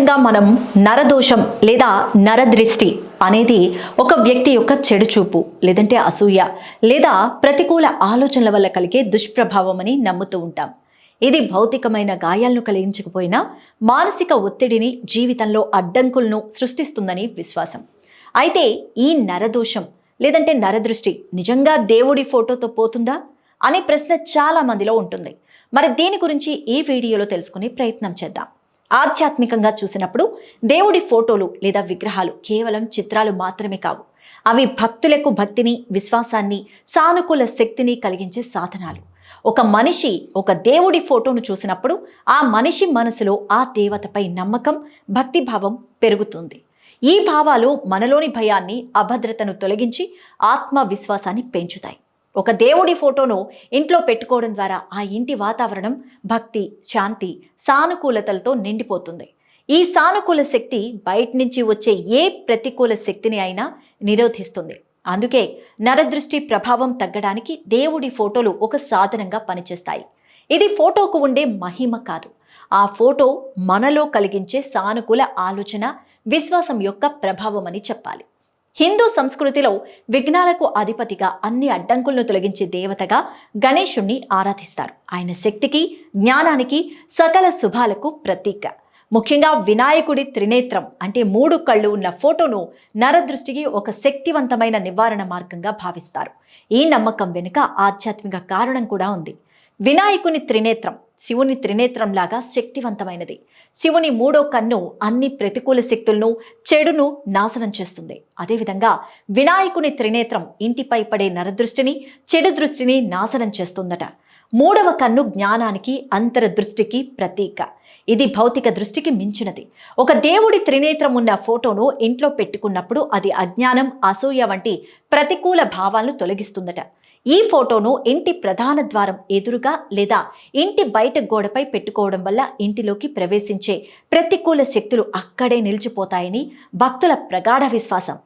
సాధారణంగా మనం నరదోషం లేదా నరదృష్టి అనేది ఒక వ్యక్తి యొక్క చెడు చూపు లేదంటే అసూయ లేదా ప్రతికూల ఆలోచనల వల్ల కలిగే దుష్ప్రభావం అని నమ్ముతూ ఉంటాం. ఇది భౌతికమైన గాయాలను కలిగించకపోయినా మానసిక ఒత్తిడిని జీవితంలో అడ్డంకులను సృష్టిస్తుందని విశ్వాసం. అయితే ఈ నరదోషం లేదంటే నరదృష్టి నిజంగా దేవుడి ఫోటోతో పోతుందా అనే ప్రశ్న చాలా మందిలో ఉంటుంది. మరి దీని గురించి ఈ వీడియోలో తెలుసుకునే ప్రయత్నం చేద్దాం. ఆధ్యాత్మికంగా చూసినప్పుడు దేవుడి ఫోటోలు లేదా విగ్రహాలు కేవలం చిత్రాలు మాత్రమే కావు. అవి భక్తులకు భక్తిని విశ్వాసాన్ని సానుకూల శక్తిని కలిగించే సాధనాలు. ఒక మనిషి ఒక దేవుడి ఫోటోను చూసినప్పుడు ఆ మనిషి మనసులో ఆ దేవతపై నమ్మకం భక్తిభావం పెరుగుతుంది. ఈ భావాలు మనలోని భయాన్ని అభద్రతను తొలగించి ఆత్మవిశ్వాసాన్ని పెంచుతాయి. ఒక దేవుడి ఫోటోను ఇంట్లో పెట్టుకోవడం ద్వారా ఆ ఇంటి వాతావరణం భక్తి శాంతి సానుకూలతలతో నిండిపోతుంది. ఈ సానుకూల శక్తి బయట నుంచి వచ్చే ఏ ప్రతికూల శక్తిని అయినా నిరోధిస్తుంది. అందుకే నరదృష్టి ప్రభావం తగ్గడానికి దేవుడి ఫోటోలు ఒక సాధనంగా పనిచేస్తాయి. ఇది ఫోటోకు ఉండే మహిమ కాదు. ఆ ఫోటో మనలో కలిగించే సానుకూల ఆలోచన విశ్వాసం యొక్క ప్రభావం అని చెప్పాలి. హిందూ సంస్కృతిలో విఘ్నాలకు అధిపతిగా అన్ని అడ్డంకులను తొలగించే దేవతగా గణేశుణ్ణి ఆరాధిస్తారు. ఆయన శక్తికి జ్ఞానానికి సకల శుభాలకు ప్రతీక. ముఖ్యంగా వినాయకుడి త్రినేత్రం అంటే మూడు కళ్ళు ఉన్న ఫోటోను నరదృష్టికి ఒక శక్తివంతమైన నివారణ మార్గంగా భావిస్తారు. ఈ నమ్మకం వెనుక ఆధ్యాత్మిక కారణం కూడా ఉంది. వినాయకుని త్రినేత్రం శివుని త్రినేత్రంలాగా శక్తివంతమైనది. శివుని మూడో కన్ను అన్ని ప్రతికూల శక్తులను చెడును నాశనం చేస్తుంది. అదేవిధంగా వినాయకుని త్రినేత్రం ఇంటిపై పడే నరదృష్టిని చెడు దృష్టిని నాశనం చేస్తుందట. మూడవ కన్ను జ్ఞానానికి అంతర దృష్టికి ప్రతీక. ఇది భౌతిక దృష్టికి మించినది. ఒక దేవుడి త్రినేత్రం ఉన్న ఫోటోను ఇంట్లో పెట్టుకున్నప్పుడు అది అజ్ఞానం అసూయ వంటి ప్రతికూల భావాలను తొలగిస్తుందట. ఈ ఫోటోను ఇంటి ప్రధాన ద్వారం ఎదురుగా లేదా ఇంటి బయట గోడపై పెట్టుకోవడం వల్ల ఇంటిలోకి ప్రవేశించే ప్రతికూల శక్తులు అక్కడే నిలిచిపోతాయని భక్తుల ప్రగాఢ విశ్వాసం.